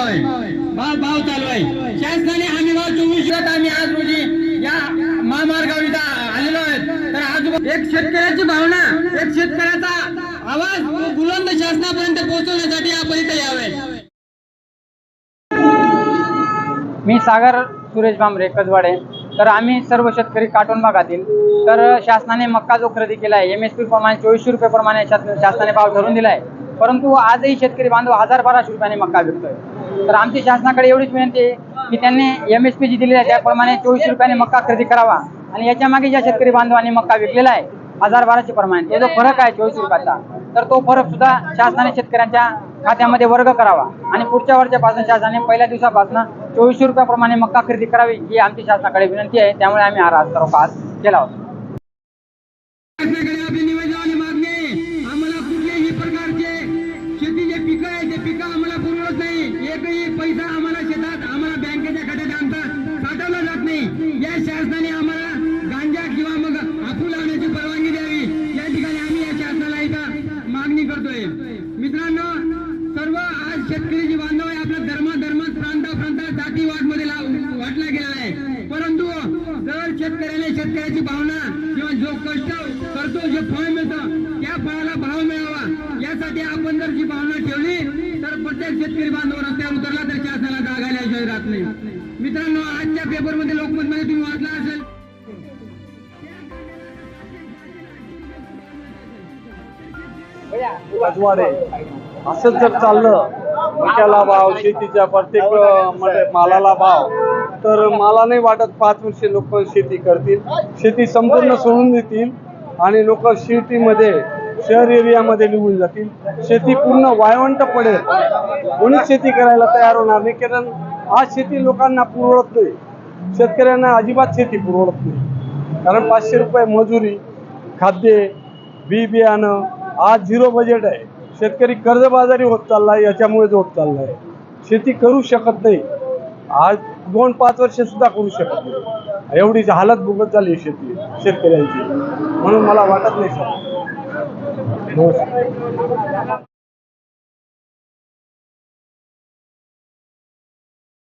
भाव आहे भाव भाव चालू आहे शासनाने हमी भाव चोवीस आम्ही आज रोजी या महामार्गावर इथं आलेलो आहेत. तर आज एक शेतकऱ्याची भावना एक शेतकऱ्याचा आवाज बुलंद शासनापर्यंत पोहोचवण्यासाठी आपण इथे यावे. मी सागर सुरेश भांबरे कजवाडे. तर आम्ही सर्व शेतकरी काटोन भागातील. तर शासनाने मक्का जो खरेदी केला आहे एम एस पी प्रमाणे चोवीसशे रुपये प्रमाणे शासन- शासनाने भाव ठरवून दिला आहे परंतु आजही शेतकरी बांधव हजार बाराशे रुपयाने मक्का विकतोय. तर आमची शासनाकडे एवढीच विनंती आहे की त्यांनी एम एस पी जी दिली आहे त्याप्रमाणे चोवीसशे रुपयाने मक्का खरेदी करावा. आणि याच्या मागे ज्या शेतकरी बांधवांनी मक्का विकलेला आहे हजार बाराशे प्रमाणे. तो जो फरक आहे चोवीस रुपयाचा तर तो फरक सुद्धा शासनाने शेतकऱ्यांच्या खात्यामध्ये वर्ग करावा. आणि पुढच्या वर्षापासून शासनाने पहिल्या दिवसापासून चोवीसशे रुपयाप्रमाणे मक्का खरेदी करावी ही आमची शासनाकडे विनंती आहे. त्यामुळे आम्ही हा रास्ता आज केला होता. आम्हाला कुठल्याही प्रकारचे शेतीचे पिकं आहे ते पिकं आम्हाला एकही पैसा आम्हाला शेतात आम्हाला बँकेच्या खात्यात आमचा साठवला जात नाही. या शासनाने आम्हाला गांजा किंवा मग हापू लावण्याची परवानगी द्यावी. या ठिकाणी आम्ही या शासनाला इथं मागणी करतोय. मित्रांनो सर्व आज शेतकरी जी बांधव आहे. आपला धर्म धर्म प्रांत प्रांत जाती मध्ये वाटला गेला आहे. परंतु जर शेतकऱ्याने शेतकऱ्याची भावना किंवा जो कष्ट करतो जे फळ यासाठी आपण भावना ठेवली तर प्रत्येक शेतकरी बांधव रस्त्यावर उतरला तर शासनाला जाग आल्या राहत नाही. मित्रांनो आजच्या पेपरमध्ये लोकमत मध्ये तुम्ही वाचला असेल. अजवाडे असंच जर चाललं मक्याला भाव शेतीच्या प्रत्येक मालाला भाव तर मला नाही वाटत पाच वर्षे लोक शेती करतील. शेती संपूर्ण सोडून देतील आणि लोक शेतीमध्ये शहर एरियामध्ये निघून जातील. शेती पूर्ण वाळवंट पडेल. कोणीच शेती करायला तयार होणार नाही. कारण आज शेती लोकांना पुरवत नाही शेतकऱ्यांना अजिबात शेती पुरवत नाही. कारण पाचशे रुपये मजुरी खाद्य बी बियाणं आज झिरो बजेट आहे. शेतकरी कर्जबाजारी होत चालला आहे याच्यामुळेच होत चाललाय. शेती करू शकत नाही. आज दोन पाच वर्ष सुद्धा करू शकत नाही. एवढी हालत भुगत झाली आहे शेती शेतकऱ्यांची. म्हणून मला वाटत नाही सर नमस्कार